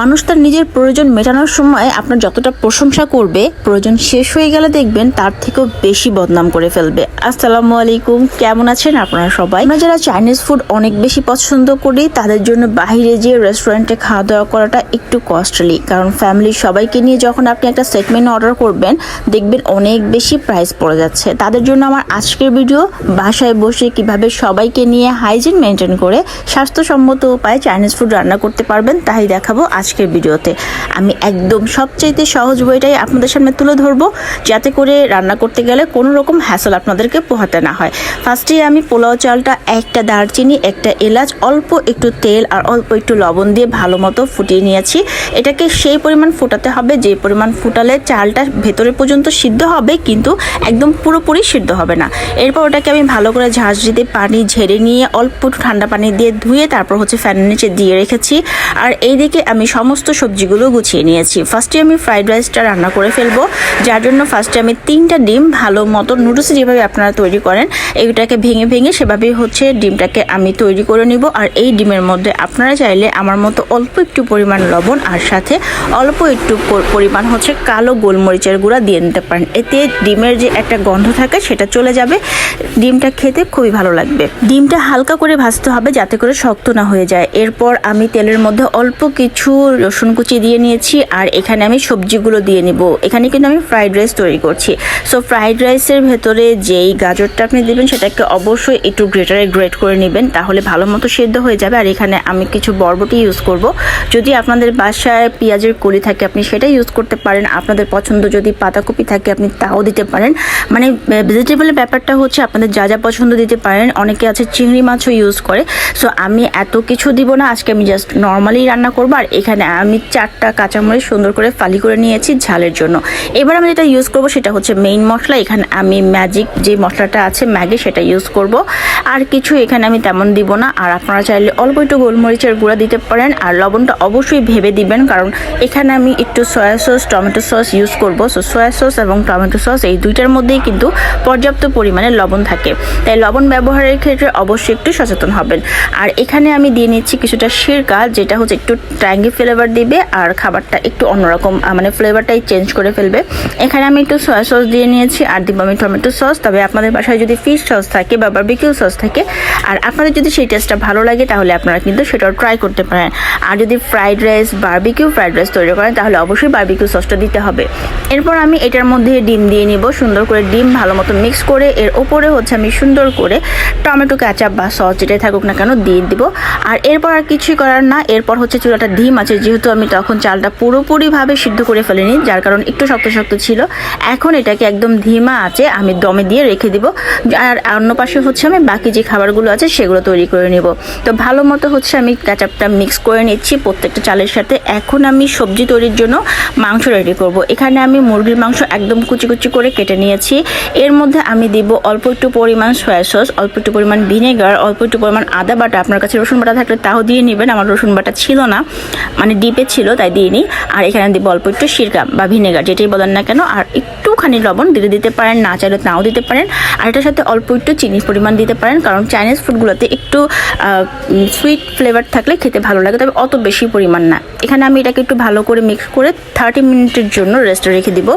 মানুষ তার নিজের প্রয়োজন মেটানোর সময় আপনার যতটা প্রশংসা করবে, প্রয়োজন শেষ হয়ে গেলে দেখবেন তার থেকেও বেশি বদনাম করে ফেলবে। আসসালামু আলাইকুম, কেমন আছেন আপনারা সবাই? আমরা যারা চাইনিজ ফুড অনেক বেশি পছন্দ করি, তাদের জন্য বাইরে যেয়ে রেস্টুরেন্টে খাওয়া দাওয়া করাটা একটু কস্টলি কারণ ফ্যামিলির সবাইকে নিয়ে যখন আপনি একটা সেটমেন্ট অর্ডার করবেন, দেখবেন অনেক বেশি প্রাইস পড়ে যাচ্ছে। তাদের জন্য আমার আজকের ভিডিও বাসায় বসে কীভাবে সবাইকে নিয়ে হাইজিন মেনটেন করে স্বাস্থ্যসম্মত উপায়ে চাইনিজ ফুড রান্না করতে পারবেন, তাই দেখাবো আজকের ভিডিওতে। আমি একদম সবচাইতে সহজ বইটাই আপনাদের সামনে তুলে ধরবো, যাতে করে রান্না করতে গেলে কোনো রকম হ্যাসল আপনাদেরকে পোহাতে না হয়। ফার্স্টে আমি পোলাও চালটা, একটা দারচিনি, একটা এলাচ, অল্প একটু তেল আর অল্প একটু লবণ দিয়ে ভালো মতো ফুটিয়ে নিয়েছি। এটাকে সেই পরিমাণ ফুটাতে হবে, যে পরিমাণ ফুটালে চালটা ভেতরে পর্যন্ত সিদ্ধ হবে, কিন্তু একদম পুরোপুরি সিদ্ধ হবে না। এরপর ওটাকে আমি ভালো করে ঝাঁঝ দিতে, পানি ঝেড়ে নিয়ে অল্প ঠান্ডা পানি দিয়ে ধুয়ে তারপর হচ্ছে ফ্যানের নিচে দিয়ে রেখেছি। আর এইদিকে আমি সমস্ত সবজিগুলো গুছিয়ে নিয়েছি। ফার্স্টে আমি ফ্রাইড রাইসটা রান্না করে ফেলব। যার জন্য ফার্স্টে আমি তিনটা ডিম ভালো মতো নুডলস যেভাবে আপনারা তৈরি করেন এইটাকে ভেঙে ভেঙে সেভাবেই হচ্ছে ডিমটাকে আমি তৈরি করে নিব। আর এই ডিমের মধ্যে আপনারা চাইলে আমার মতো অল্প একটু পরিমাণ লবণ আর সাথে অল্প একটু পরিমাণ হচ্ছে কালো গোলমরিচের গুঁড়া দিয়ে নিতে পারেন। এতে ডিমের যে একটা গন্ধ থাকে সেটা চলে যাবে। ডিমটা খেতে খুবই ভালো লাগবে। ডিমটা হালকা করে ভাজতে হবে যাতে করে শক্ত না হয়ে যায়। এরপর আমি তেলের মধ্যে অল্প কিছু রসুন কুচি দিয়ে নিয়েছি, আর এখানে আমি সবজিগুলো দিয়ে নিব। এখানে কিন্তু আমি ফ্রাইড রাইস তৈরি করছি। সো ফ্রাইড রাইসের ভেতরে যেই গাজরটা আপনি দেবেন, সেটাকে অবশ্যই একটু গ্রেটারে গ্রেট করে নেবেন, তাহলে ভালো মতো সেদ্ধ হয়ে যাবে। আর এখানে আমি কিছু বরবটি ইউজ করব। যদি আপনাদের বাসায় পেঁয়াজের কলি থাকে, আপনি সেটা ইউজ করতে পারেন। আপনাদের পছন্দ যদি পাতাকপি থাকে, আপনি তাও দিতে পারেন। মানে ভেজিটেবলের ব্যাপারটা হচ্ছে, আপনাদের যা যা পছন্দ দিতে পারেন। অনেকে আছে, চিংড়ি মাছও ইউজ করে। সো আমি এত কিছু দিব না, আজকে আমি জাস্ট নর্মালি রান্না করব। আর এখানে আমি চারটা কাঁচামরিচ সুন্দর করে ফালি করে নিয়েছি ঝালের জন্য। এবার আমি যেটা ইউজ করব সেটা হচ্ছে মেইন মশলা। এখানে আমি ম্যাজিক যে মশলাটা আছে ম্যাগি সেটা ইউজ করব। আর কিছু এখানে আমি তেমন দিব না। আর আপনারা চাইলে অল্প একটু গোলমরিচের গুঁড়া দিতে পারেন। আর লবণটা অবশ্যই ভেবে দিবেন, কারণ এখানে আমি একটু soya sauce tomato sauce use করব। সো সয়া সস এবং টমেটো সস এই দুইটার মধ্যেই কিন্তু পর্যাপ্ত পরিমাণে লবণ থাকে। তাই লবণ ব্যবহারের ক্ষেত্রে অবশ্যই একটু সচেতন হবেন। আর এখানে আমি দিয়ে নিচ্ছি কিছুটা সিরকা, যেটা হচ্ছে একটু ট্যাঙ্গি ফ্লেভার দিবে আর খাবারটা একটু অন্যরকম মানে ফ্লেভারটাই চেঞ্জ করে ফেলবে। এখানে আমি একটু সয়া সস দিয়ে নিয়েছি আর দিব আমি টমেটো সস তবে আপনাদের বাসায় যদি ফিশ সস থাকে বা বারবিকিউ সস থাকে, আর আপনাদের যদি সেই টেস্টটা ভালো লাগে, তাহলে আপনারা কিন্তু সেটাও ট্রাই করতে পারেন। আর যদি fried rice barbecue fried rice তৈরি করেন, তাহলে অবশ্যই বারবিকিউ সসটা দিতে হবে। এরপর আমি এটার মধ্যে ডিম দিয়ে নিব, সুন্দর করে ডিম ভালো মতো মিক্স করে। এর ওপরে হচ্ছে আমি সুন্দর করে টমেটো ক্যাচাপ বা সস যেটাই থাকুক না কেন, দিয়ে দিব। আর এরপর আর কিছুই করার না। এরপর হচ্ছে চুলাটা ডিম আছে, যেহেতু আমি তখন চালটা পুরোপুরিভাবে সিদ্ধ করে ফেলিনি, যার কারণ একটু শক্ত শক্ত ছিল। এখন এটাকে একদম ধিমা আছে, আমি দমে দিয়ে রেখে দিব। আর অন্য পাশে হচ্ছে আমি বাকি যে খাবারগুলো আছে, সেগুলো তৈরি করে নিব। তো ভালো মতো হচ্ছে আমি ক্যাচাপটা মিক্স করে নিচ্ছি প্রত্যেকটা চালের সাথে। এখন আমি সবজি তৈরির জন্য মাংস রেডি করব। এখানে আমি মুরগির মাংস একদম কুচি কুচি করে কেটে নিয়েছি। এর মধ্যে আমি দিব অল্প একটু পরিমাণ সয়া সস অল্প একটু পরিমাণ ভিনেগার অল্প একটু পরিমাণ আদা বাটা। আপনার কাছে রসুন বাটা থাকলে তাও দিয়ে নেবেন, আমার রসুন বাটা ছিল না। মানে ডিপে ছিল, তাই দিয়ে নিই আর এখানে দিব অল্প একটু সিরকা বা ভিনেগার, যেটাই বলেন না কেন। আর একটুখানি লবণ দিতে দিতে পারেন, না চাইলে নাও দিতে পারেন। আর এটার সাথে অল্প একটু চিনির পরিমাণ দিতে পারেন, কারণ চাইনিজ ফুডগুলোতে একটু সুইট ফ্লেভার থাকলে খেতে ভালো লাগে, তবে অত বেশি পরিমাণ না। এখানে আমি এটাকে একটু ভালো করে মিক্স করে থার্টি মিনিটের জন্য রেস্টে রেখে দিব,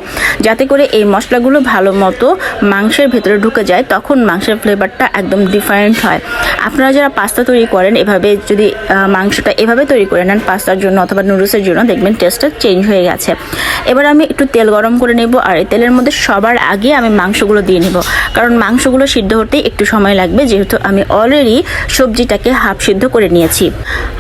যাতে করে এই মশলাগুলো ভালো মতো মাংসের ভেতরে ঢুকে যায়, তখন মাংসের ফ্লেভারটা একদম ডিফারেন্ট হয়। আপনারা যারা পাস্তা তৈরি করেন, এভাবে যদি মাংসটা এভাবে তৈরি করে নেন পাস্তার জন্য অথবা নুডলসের জন্য দেখবেন টেস্টটা চেঞ্জ হয়ে গেছে। এবার আমি একটু তেল গরম করে নেব আর এই তেলের মধ্যে সবার আগে আমি মাংসগুলো দিয়ে নেব। কারণ মাংসগুলো সিদ্ধ হতে একটু সময় লাগবে, যেহেতু আমি অলরেডি সবজিটাকে হাফ সিদ্ধ করে নিয়েছি।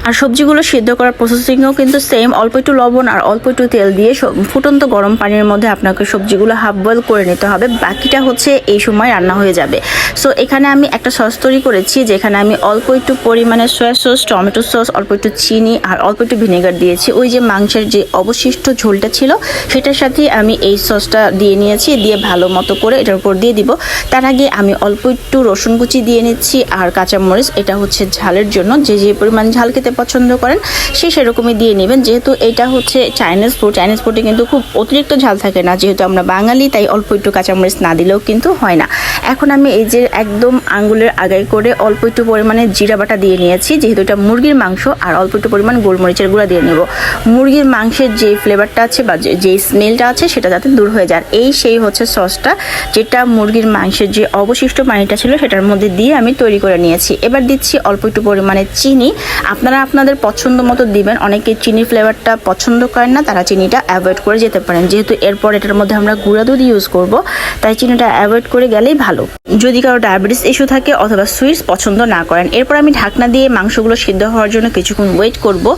আর সবজিগুলো সিদ্ধ করার প্রসেসিংও কিন্তু সেম অল্প একটু লবণ আর অল্প একটু তেল দিয়ে ফুটন্ত গরম পানির মধ্যে আপনাকে সবজিগুলো হাফ বয়েল করে নিতে হবে। বাকিটা হচ্ছে এই সময় রান্না হয়ে যাবে। সো এখানে আমি একটা সস তৈরি করেছি, যেখানে আমি অল্প একটু পরিমাণে সয়া সস টমেটো সস অল্প একটু চিনি আর অল্প একটু ভিনেগার দিয়েছি। ওই যে মাংসের যে অবশিষ্ট ঝোলটা ছিল, সেটার সাথে আমি এই সসটা দিয়ে নিয়েছি। দিয়ে ভালো মতো করে এটার উপর দিয়ে দিব। তার আগে আমি অল্প একটু রসুন কুচি দিয়ে নিচ্ছি আর কাঁচামরিচ। এটা হচ্ছে ঝালের জন্য। যে যে পরিমাণ ঝাল খেতে পছন্দ করেন, সে সেরকমই দিয়ে নেবেন। যেহেতু এটা হচ্ছে চাইনিজ ফুড চাইনিজ ফুডে কিন্তু খুব অতিরিক্ত ঝাল থাকে না। যেহেতু আমরা বাঙালি, তাই অল্প একটু কাঁচামরিচ না দিলেও কিন্তু হয় না। এখন আমি এই যে একদম আঙ্গুলের আগায় করে অল্প একটু পরিমাণে জিরা বাটা দিয়ে নিয়েছি। যেহেতু এটা মুরগির মাংস, আর অল্প একটু পরিমাণ গোলমরিচের গুঁড়া দিয়ে নেব। মুরগির মাংসের যে ফ্লেভারটা আছে বা যে- স্মেলটা আছে, সেটা যাতে দূর হয়ে যায়। এই সেই হচ্ছে সসটা যেটা মুরগির মাংসের যে অবশিষ্ট পানিটা ছিল, সেটার মধ্যে দিয়ে আমি তৈরি করে নিয়েছি। এবার দিচ্ছি অল্প একটু পরিমাণে চিনি। আপনারা আপনাদের পছন্দ মতো দিবেন। অনেকে চিনির ফ্লেভারটা পছন্দ করেন না, তারা চিনিটা অ্যাভয়েড করে যেতে পারেন। যেহেতু এরপর এটার মধ্যে আমরা গুঁড়া দুধ ইউজ করব, তাই চিনিটা অ্যাভয়েড করে গেলেই ভালো। যদি কারও ডায়াবেটিস ইস্যু থাকে অথবা সুইটস পছন্দ না করেন, এরপর আমি ঢাকনা দিয়ে মাংসগুলো সিদ্ধ হওয়ার জন্য কিছুক্ষণ ওয়েট করব।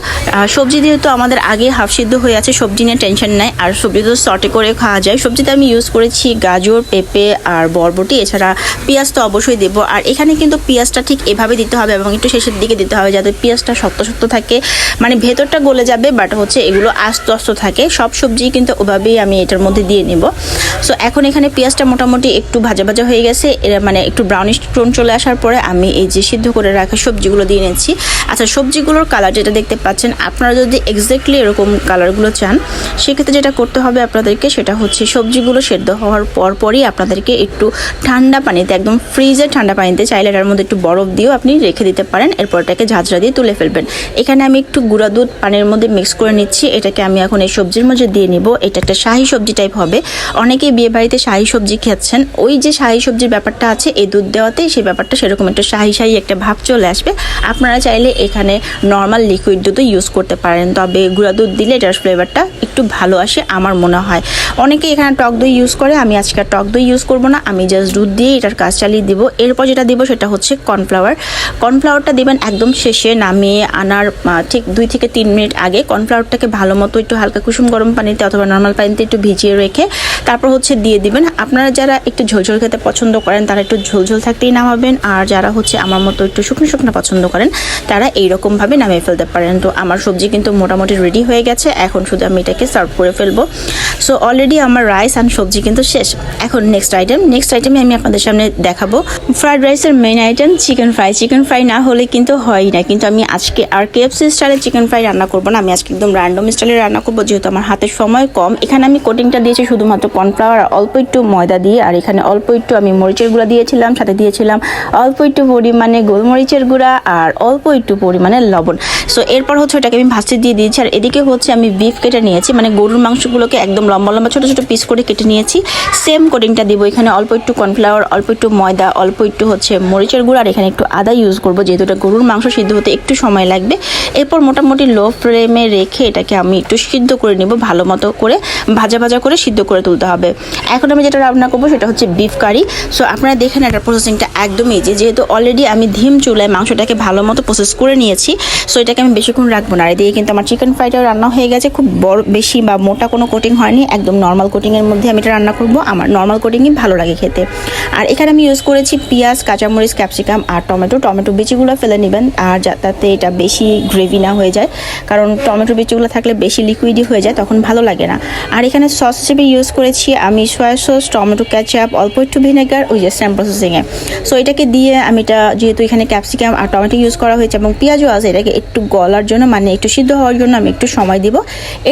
সবজি যেহেতু আমাদের আগে হাফ সিদ্ধ হয়ে আছে, সবজি নিয়ে টেনশন নাই। আর সবজি তো সটে করে খাওয়া যায়। সবজিতে আমি ইউজ করেছি গাজর, পেঁপে আর বরবটি। এছাড়া পেঁয়াজ তো অবশ্যই দেবো। আর এখানে কিন্তু পেঁয়াজটা ঠিক এভাবে দিতে হবে এবং একটু শেষের দিকে দিতে হবে যাতে পেঁয়াজটা শক্ত শক্ত থাকে। মানে ভেতরটা গলে যাবে বাট হচ্ছে এগুলো আস্ত আস্ত থাকে। সব সবজি কিন্তু ওভাবেই আমি এটার মধ্যে দিয়ে নেব। সো এখন এখানে পেঁয়াজটা মোটামুটি একটু ভাজা ভাজা হয়ে গেছে। মানে একটু ব্রাউনিশ টোন চলে আসার পরে আমি এই যে সিদ্ধ করে রাখা সবজিগুলো দিয়ে নিচ্ছি। আচ্ছা সবজিগুলোর কালার যেটা দেখতে পাচ্ছেন, আপনারা যদি এক্স্যাক্টলি এরকম কালারগুলো চান, সেক্ষেত্রে যেটা করতে হবে আপনাদেরকে সেটা হচ্ছে সবজিগুলো সেদ্ধ হওয়ার পর পরই আপনাদেরকে একটু ঠান্ডা পানিতে, একদম ফ্রিজে ঠান্ডা পানিতে চাইলে এটার মধ্যে একটু বরফ দিয়েও আপনি রেখে দিতে পারেন। এরপর এটাকে ঝাঁঝরা দিয়ে তুলে ফেলবেন। এখানে আমি একটু গুঁড়া দুধ পানির মধ্যে মিক্স করে নিচ্ছি। এটাকে আমি এখন এই সবজির মধ্যে দিয়ে নিব। এটা একটা শাহি সবজি টাইপ হবে। অনেকেই বিয়ে বাড়িতে শাহি সবজি খাচ্ছেন। ওই যে শাহি সবজির ব্যাপারটা আছে, এই দুধ দেওয়াতেই সেই ব্যাপারটা সেরকম একটা শাহি শাহি একটা ভাব চলে আসবে। আপনারা চাইলে এখানে নর্মাল লিকুইড দুধও ইউজ করতে পারেন। তবে গুঁড়া দুধ দিলে এটার ফ্লেভারটা একটু ভালো আসে আমার মনে হয়। অনেকে এখানে টক দই ইউজ করে, আমি আজকে আর টক দই ইউজ করব না, আমি জাস্ট দুধ দিয়ে এটার কাজ চালিয়ে দিব। এরপর যেটা দিব সেটা হচ্ছে কর্নফ্লাওয়ার কর্নফ্লাওয়ারটা দিবেন একদম শেষে নামিয়ে আনার ঠিক দুই থেকে তিন মিনিট আগে। কর্নফ্লাওয়ারটাকে ভালো মতো একটু হালকা কুসুম গরম পানিতে অথবা নর্মাল পানিতে একটু ভিজিয়ে রেখে তারপর হচ্ছে দিয়ে দিবেন। আপনারা যারা একটু ঝোলঝোল খেতে পছন্দ করেন, তারা একটু ঝোলঝোল থাকতেই নামাবেন। আর যারা হচ্ছে আমার মতো একটু শুকনো শুকনো পছন্দ করেন, তারা এইরকমভাবে নামিয়ে ফেলতে পারেন। তো আমার সবজি কিন্তু মোটামুটি রেডি হয়ে গেছে। এখন শুধু আমি এটাকে সার্ভ করে ফেলব। সো অলরেডি আমার রাইস অ্যান্ড সবজি কিন্তু শেষ। এখন নেক্সট আইটেম নেক্সট আইটেমে আমি আপনাদের সামনে দেখাবো। ফ্রাইড রাইসের main item chicken fry chicken fry না হলে কিন্তু হয় না। কিন্তু আমি আজকে আর কেএফসি স্টাইলে চিকেন ফ্রাই রান্না করব না। আমি আজকে একদম র্যান্ডম স্টাইলে রান্না করব। যেহেতু আমার হাতে সময় কম। এখানে আমি কোটিংটা দিয়েছি শুধুমাত্র কর্নফ্লাওয়ার আর অল্প একটু ময়দা দিয়ে। আর এখানে অল্প একটু আমি মরিচের গুঁড়া দিয়েছিলাম। সাথে দিয়েছিলাম অল্প একটু পরিমাণে গোলমরিচের গুঁড়া আর অল্প একটু পরিমাণে লবণ। সো এরপর হচ্ছে ওটাকে আমি ভাসতে দিয়ে দিয়েছি। আর এদিকে হচ্ছে আমি বিফ কেটে নিয়েছি। মানে গরুর মাংসগুলোকে একদম লম্বা লম্বা, ছোটো ছোটো পিস করে কেটে নিয়েছি। সেম কোটিংটা দিব এখানে অল্প একটু কর্নফ্লাওয়ার অল্প একটু ময়দা, অল্প একটু হচ্ছে মরিচের গুঁড়ো। আর এখানে একটু আদা ইউজ করব, যেহেতু এটা গরুর মাংস, সিদ্ধ হতে একটু সময় লাগবে। এরপর মোটামুটি লো ফ্লেমে রেখে এটাকে আমি একটু সিদ্ধ করে নিব, ভালো মতো করে ভাজা ভাজা করে সিদ্ধ করে তুলতে হবে। এখন আমি যেটা রান্না করব, সেটা হচ্ছে বিফ কারি সো আপনারা দেখেন এটার প্রসেসিংটা একদম ইজি যেহেতু অলরেডি আমি ধিম চুলায় মাংসটাকে ভালো মতো প্রসেস করে নিয়েছি সো এটাকে আমি বেশিক্ষণ রাখব না। আর এদিকে কিন্তু আমার চিকেন ফ্রাইটাও রান্না হয়ে গেছে। খুব বড়, বেশি বা মোটা কোনো কোটিং হয়নি। একদম নর্মাল কোটিংয়ের মধ্যে আমি এটা রান্না করব। আমার নর্মাল কোটিংই ভালো লাগে খেতে। আর এখানে আমি ইউজ করেছি পেঁয়াজ, কাঁচামরিচ ক্যাপসিকাম আর টমেটো। টমেটো বিচিগুলো ফেলে নেবেন আর যাতে এটা বেশি গ্রেভি না হয়ে যায়। কারণ টমেটো বিচিগুলো থাকলে বেশি লিকুইডই হয়ে যায়, তখন ভালো লাগে না। আর এখানে সস হিসেবে ইউজ করেছি আমি সয়া সস টমেটো ক্যাচাপ অল্প একটু ভিনেগার ওই যে সেম প্রসেসিংয়ে সো এটাকে দিয়ে আমি এটা, যেহেতু এখানে ক্যাপসিকাম আর টমেটো ইউজ করা হয়েছে এবং পেঁয়াজও আছে, এটাকে একটু গলার জন্য মানে একটু সিদ্ধ হওয়ার জন্য আমি একটু সময় দিব।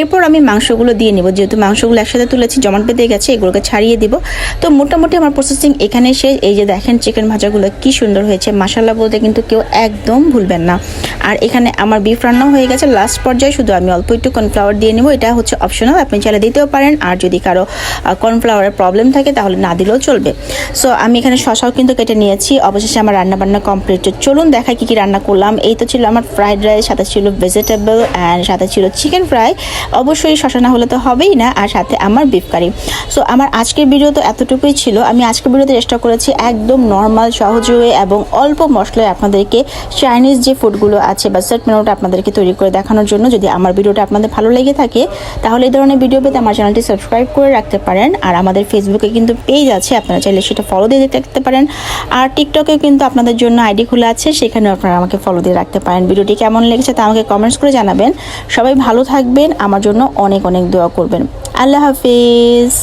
এরপর আমি মাংসগুলো দিয়ে নিব। যেহেতু মাংসগুলো একসাথে তুলেছি, জমাট পেতে গেছে, এগুলোকে ছাড়িয়ে দিব। তো মোটামুটি আমার প্রসেসিং এখানে শেষ। এই যে দেখেন চিকেন ভাজাগুলো কি সুন্দর হয়েছে। মাসাল্লাহ বলতে কিন্তু কেউ একদম ভুলবেন না। আর এখানে আমার বিফ রান্না হয়ে গেছে। লাস্ট পর্যায়ে শুধু আমি অল্প একটু কর্নফ্লাওয়ার দিয়ে নেব। এটা হচ্ছে অপশনাল আপনি চাইলে দিতেও পারেন। আর যদি কারও কর্নফ্লাওয়ারের প্রবলেম থাকে, তাহলে না দিলেও চলবে। সো আমি এখানে শশাও কিন্তু কেটে নিয়েছি। অবশেষে আমার রান্নাবান্না কমপ্লিট চলুন দেখাই কি কি রান্না করলাম। এই তো ছিল আমার ফ্রাইড রাইস সাথে ছিল ভেজিটেবল অ্যান্ড সাথে ছিল চিকেন ফ্রাই অবশ্যই শশা না হলে তো হবেই না, আর সাথে আমার বিফ কারি সো আমার আজকের ভিডিও তো এতটুকুই ছিল। আমি আজকের ভিডিওতে চেষ্টা করেছি একদম নর্মাল সহজ হয়ে এবং অল্প মশলায় আপনাদেরকে চাইনিজ যে ফুডগুলো আছে বা সেট মেনুটা আপনাদেরকে তৈরি করে দেখানোর জন্য যদি আমার ভিডিওটা আপনাদের ভালো লেগে থাকে, তাহলে এই ধরনের ভিডিও পেতে আমার চ্যানেলটি সাবস্ক্রাইব করে রাখতে পারেন। আর আমাদের ফেসবুকে কিন্তু পেজ আছে, আপনারা চাইলে সেটা ফলো দিয়ে দেখতে পারেন। আর টিকটকেও কিন্তু আপনাদের জন্য আইডি খোলা আছে, সেখানেও আপনারা আমাকে ফলো দিয়ে রাখতে পারেন। ভিডিওটি কেমন লেগেছে তা আমাকে কমেন্টস করে জানাবেন। সবাই ভালো থাকবেন। আমার জন্য অনেক অনেক দোয়া করবেন। আল্লাহ হাফিজ।